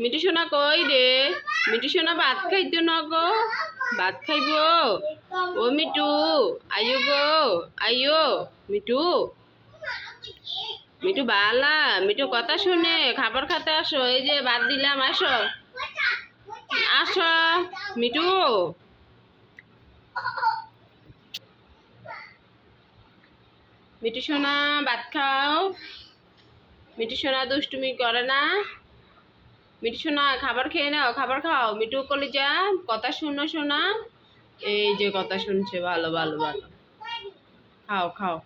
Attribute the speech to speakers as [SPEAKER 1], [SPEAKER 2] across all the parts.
[SPEAKER 1] মিঠু সোনা কই রে? মিঠু সোনা ভাত খাইতো না গো। ভাত খাইব? ও মিটু আইও গো আইও মিঠু মিঠু বালা, মিঠু কথা শুনে খাবার খাতে আসো, এই যে ভাত দিলাম, আসো। আসো, মিঠু। মিঠু সোনা, ভাত খাও। মিঠু সোনা দুষ্টুমি করে না। মিঠু সোনা খাবার খেয়ে নাও, খাবার খাও। মিঠু কলে যা কথা শুনো শোনা এই যে কথা শুনছে, ভালো ভালো ভালো। খাও খাও।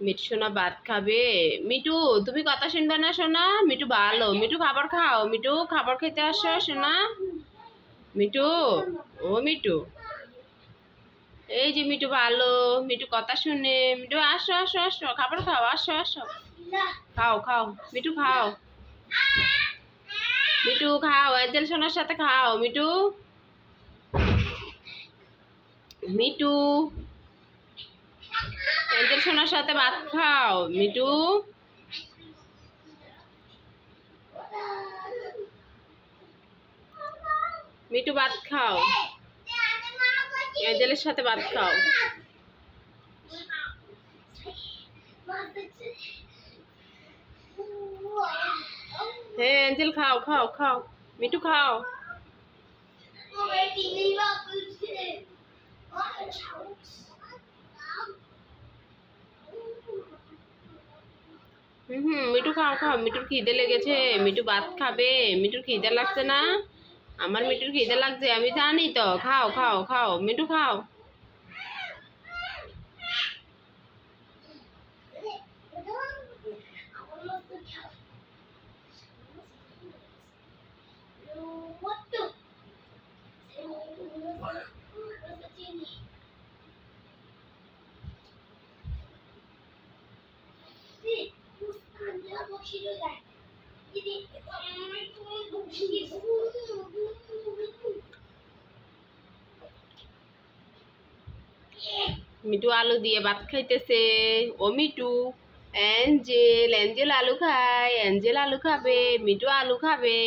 [SPEAKER 1] মিঠু সোনা ভাত খাবে। মিঠু, তুমি কথা শুনবে না, সোনা? মিঠু ভালো। মিঠু, খাবার খাও। মিঠু, খাবার খেতে আসো, সোনা। মিঠু, ও মিঠু। এই যে মিঠু ভালো। মিঠু কথা শুনে, মিঠু আসো আসো আসো। খাবার খাও, আসো আসো। খাও খাও। মিঠু খাও। মিঠু, খাও। অ্যাঞ্জেল সোনার সাথে খাও, মিঠু। মিঠু। অ্যাঞ্জেল সোনার সাথে ভাত খাও, মিঠু। মিঠু, ভাত খাও। অ্যাঞ্জেলের সাথে ভাত খাও। অ্যাঞ্জেল খাও খাও খাও মিঠু খাও হুম হুম মিঠু খাও খাও। মিঠুর খিদে লেগেছে। মিঠু ভাত খাবে। মিঠুর খিদে লাগছে না? আমার মিঠুর খিদে লাগছে, আমি জানি তো। খাও খাও খাও। মিঠু খাও। মিঠু আলু দিয়ে ভাত খাইতেছে। ও মিঠু অ্যাঞ্জেল অ্যাঞ্জেল আলু খায়, অ্যাঞ্জেল আলু খাবে মিঠু আলু খাবে।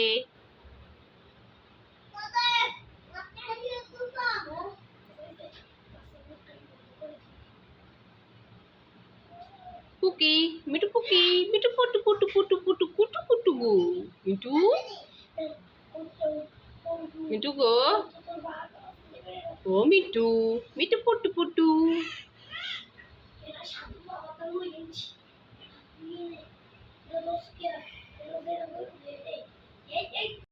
[SPEAKER 1] পুকি মিটু পুকি মিটু পুটু পুটু পুটু পুটু কুটু কুটু গু মিটু মিটু গো ও মিটু মিটু পুটু পুটু